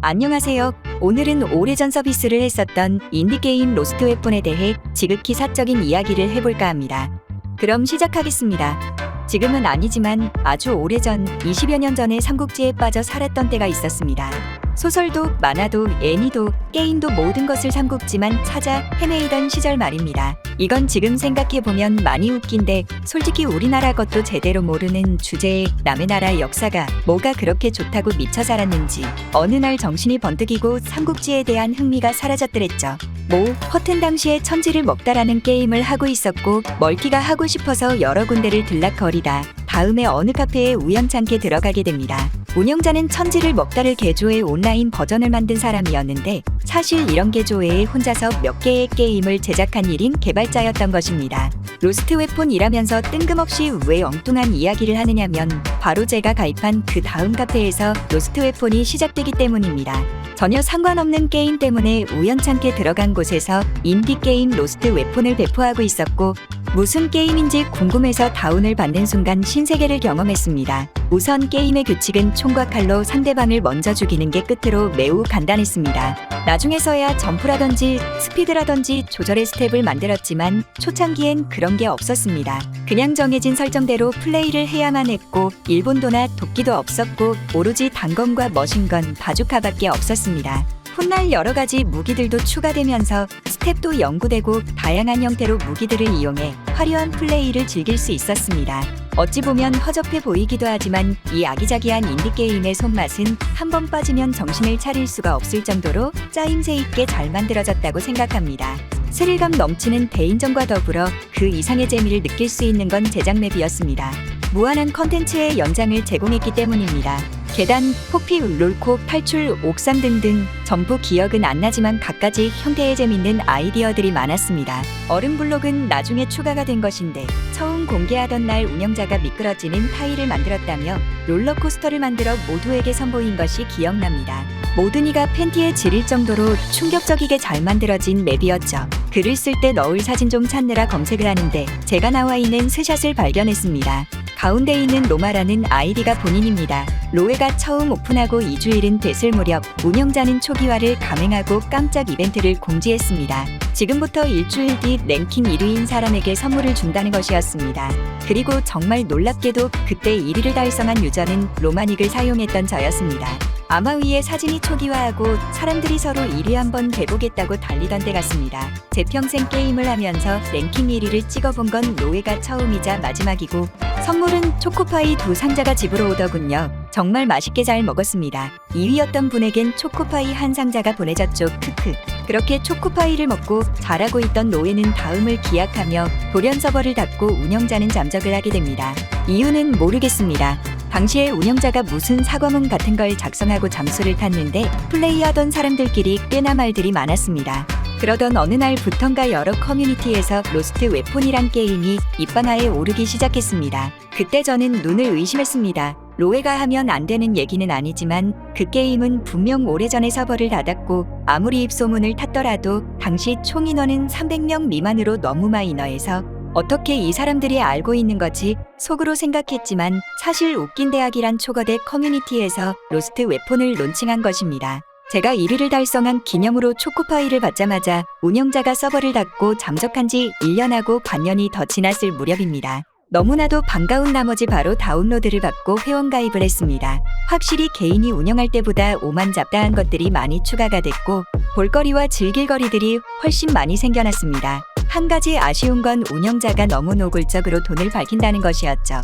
안녕하세요. 오늘은 오래전 서비스를 했었던 인디게임 로스트 웨폰에 대해 지극히 사적인 이야기를 해볼까 합니다. 그럼 시작하겠습니다. 지금은 아니지만 아주 오래전 20여 년 전에 삼국지에 빠져 살았던 때가 있었습니다. 소설도 만화도 애니도 게임도 모든 것을 삼국지만 찾아 헤매이던 시절 말입니다. 이건 지금 생각해보면 많이 웃긴데 솔직히 우리나라 것도 제대로 모르는 주제에 남의 나라의 역사가 뭐가 그렇게 좋다고 미쳐 살았는지 어느 날 정신이 번뜩이고 삼국지에 대한 흥미가 사라졌더랬죠. 뭐 허튼 당시에 천지를 먹다라는 게임을 하고 있었고 멀티가 하고 싶어서 여러 군데를 들락거리다 다음에 어느 카페에 우연찮게 들어가게 됩니다. 운영자는 천지를 먹다를 개조해 온라인 버전을 만든 사람이었는데 사실 이런 개조에 혼자서 몇 개의 게임을 제작한 일인 개발자였던 것입니다. 로스트 웨폰이라면서 뜬금없이 왜 엉뚱한 이야기를 하느냐면 바로 제가 가입한 그 다음 카페에서 로스트 웨폰이 시작되기 때문입니다. 전혀 상관없는 게임 때문에 우연찮게 들어간 곳에서 인디 게임 로스트 웨폰을 배포하고 있었고 무슨 게임인지 궁금해서 다운을 받는 순간 신세계를 경험했습니다. 우선 게임의 규칙은 총과 칼로 상대방을 먼저 죽이는 게 끝으로 매우 간단했습니다. 나중에서야 점프라든지 스피드라든지 조절의 스텝을 만들었지만 초창기엔 그런 게 없었습니다. 그냥 정해진 설정대로 플레이를 해야만 했고 일본도나 도끼도 없었고 오로지 단검과 머신건, 바주카밖에 없었습니다. 훗날 여러 가지 무기들도 추가되면서 스텝도 연구되고 다양한 형태로 무기들을 이용해 화려한 플레이를 즐길 수 있었습니다. 어찌 보면 허접해 보이기도 하지만 이 아기자기한 인디게임의 손맛은 한 번 빠지면 정신을 차릴 수가 없을 정도로 짜임새 있게 잘 만들어졌다고 생각합니다. 스릴감 넘치는 대인전과 더불어 그 이상의 재미를 느낄 수 있는 건 제작 맵이었습니다. 무한한 컨텐츠의 연장을 제공했기 때문입니다. 계단, 폭피, 롤코, 탈출, 옥상 등등 전부 기억은 안 나지만 갖가지 형태의 재밌는 아이디어들이 많았습니다. 얼음 블록은 나중에 추가가 된 것인데 처음 공개하던 날 운영자가 미끄러지는 타일을 만들었다며 롤러코스터를 만들어 모두에게 선보인 것이 기억납니다. 모든 이가 팬티에 지릴 정도로 충격적이게 잘 만들어진 맵이었죠. 글을 쓸 때 넣을 사진 좀 찾느라 검색을 하는데 제가 나와 있는 스샷을 발견했습니다. 가운데 있는 로마라는 아이디가 본인입니다. 로에가 처음 오픈하고 2주일은 됐을 무렵 운영자는 초기화를 감행하고 깜짝 이벤트를 공지했습니다. 지금부터 일주일 뒤 랭킹 1위인 사람에게 선물을 준다는 것이었습니다. 그리고 정말 놀랍게도 그때 1위를 달성한 유저는 로마닉을 사용했던 저였습니다. 아마 위에 사진이 초기화하고 사람들이 서로 1위 한번 돼보겠다고 달리던 때 같습니다. 제 평생 게임을 하면서 랭킹 1위를 찍어본 건 로에가 처음이자 마지막이고 선물은 초코파이 두 상자가 집으로 오더군요. 정말 맛있게 잘 먹었습니다. 2위였던 분에겐 초코파이 한 상자가 보내졌죠. 크크. 그렇게 초코파이를 먹고 잘하고 있던 노예는 다음을 기약하며 돌연 서버를 닫고 운영자는 잠적을 하게 됩니다. 이유는 모르겠습니다. 당시에 운영자가 무슨 사과문 같은 걸 작성하고 잠수를 탔는데 플레이하던 사람들끼리 꽤나 말들이 많았습니다. 그러던 어느 날부턴가 여러 커뮤니티에서 로스트 웨폰이란 게임이 입방아에 오르기 시작했습니다. 그때 저는 눈을 의심했습니다. 로에가 하면 안 되는 얘기는 아니지만 그 게임은 분명 오래전에 서버를 닫았고 아무리 입소문을 탔더라도 당시 총 인원은 300명 미만으로 너무 마이너해서 어떻게 이 사람들이 알고 있는 거지 속으로 생각했지만 사실 웃긴 대학이란 초거대 커뮤니티에서 로스트 웨폰을 론칭한 것입니다. 제가 1위를 달성한 기념으로 초코파이를 받자마자 운영자가 서버를 닫고 잠적한 지 1년하고 반년이 더 지났을 무렵입니다. 너무나도 반가운 나머지 바로 다운로드를 받고 회원가입을 했습니다. 확실히 개인이 운영할 때보다 오만 잡다한 것들이 많이 추가가 됐고 볼거리와 즐길거리들이 훨씬 많이 생겨났습니다. 한 가지 아쉬운 건 운영자가 너무 노골적으로 돈을 밝힌다는 것이었죠.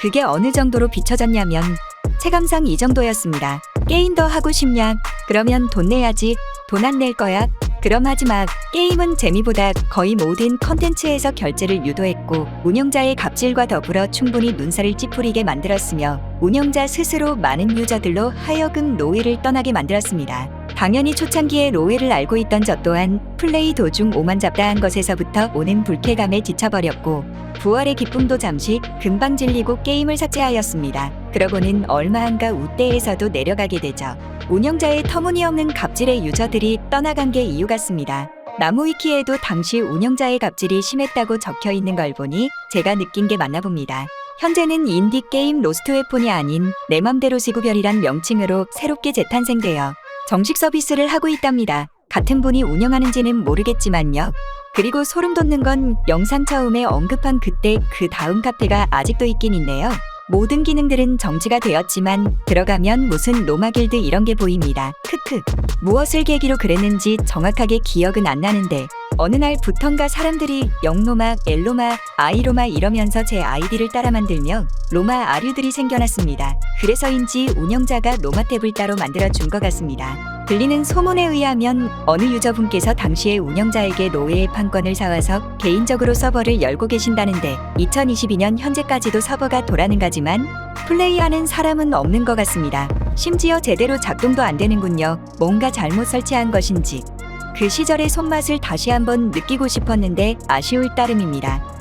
그게 어느 정도로 비춰졌냐면 체감상 이 정도였습니다. 게임 더 하고 싶냐? 그러면 돈 내야지. 돈 안 낼 거야. 그럼 하지 마. 게임은 재미보다 거의 모든 컨텐츠에서 결제를 유도했고 운영자의 갑질과 더불어 충분히 눈살을 찌푸리게 만들었으며 운영자 스스로 많은 유저들로 하여금 노예를 떠나게 만들었습니다. 당연히 초창기에 로에를 알고 있던 저 또한 플레이 도중 오만 잡다한 것에서부터 오는 불쾌감에 지쳐버렸고 부활의 기쁨도 잠시 금방 질리고 게임을 삭제하였습니다. 그러고는 얼마 안가 우대에서도 내려가게 되죠. 운영자의 터무니없는 갑질의 유저들이 떠나간 게 이유 같습니다. 나무 위키에도 당시 운영자의 갑질이 심했다고 적혀 있는 걸 보니 제가 느낀 게 맞나 봅니다. 현재는 인디 게임 로스트 웨폰이 아닌 내 맘대로 지구별이란 명칭으로 새롭게 재탄생되어 정식 서비스를 하고 있답니다. 같은 분이 운영하는지는 모르겠지만요. 그리고 소름 돋는 건 영상 처음에 언급한 그때 그 다음 카페가 아직도 있긴 있네요. 모든 기능들은 정지가 되었지만 들어가면 무슨 로마 길드 이런 게 보입니다. 크크. 무엇을 계기로 그랬는지 정확하게 기억은 안 나는데 어느 날부턴가 사람들이 영로마, 엘로마, 아이로마 이러면서 제 아이디를 따라 만들며 로마 아류들이 생겨났습니다. 그래서인지 운영자가 로마 탭을 따로 만들어 준 것 같습니다. 들리는 소문에 의하면 어느 유저분께서 당시에 운영자에게 노예의 판권을 사와서 개인적으로 서버를 열고 계신다는데 2022년 현재까지도 서버가 돌아는 가지만 플레이하는 사람은 없는 것 같습니다. 심지어 제대로 작동도 안 되는군요. 뭔가 잘못 설치한 것인지. 그 시절의 손맛을 다시 한번 느끼고 싶었는데 아쉬울 따름입니다.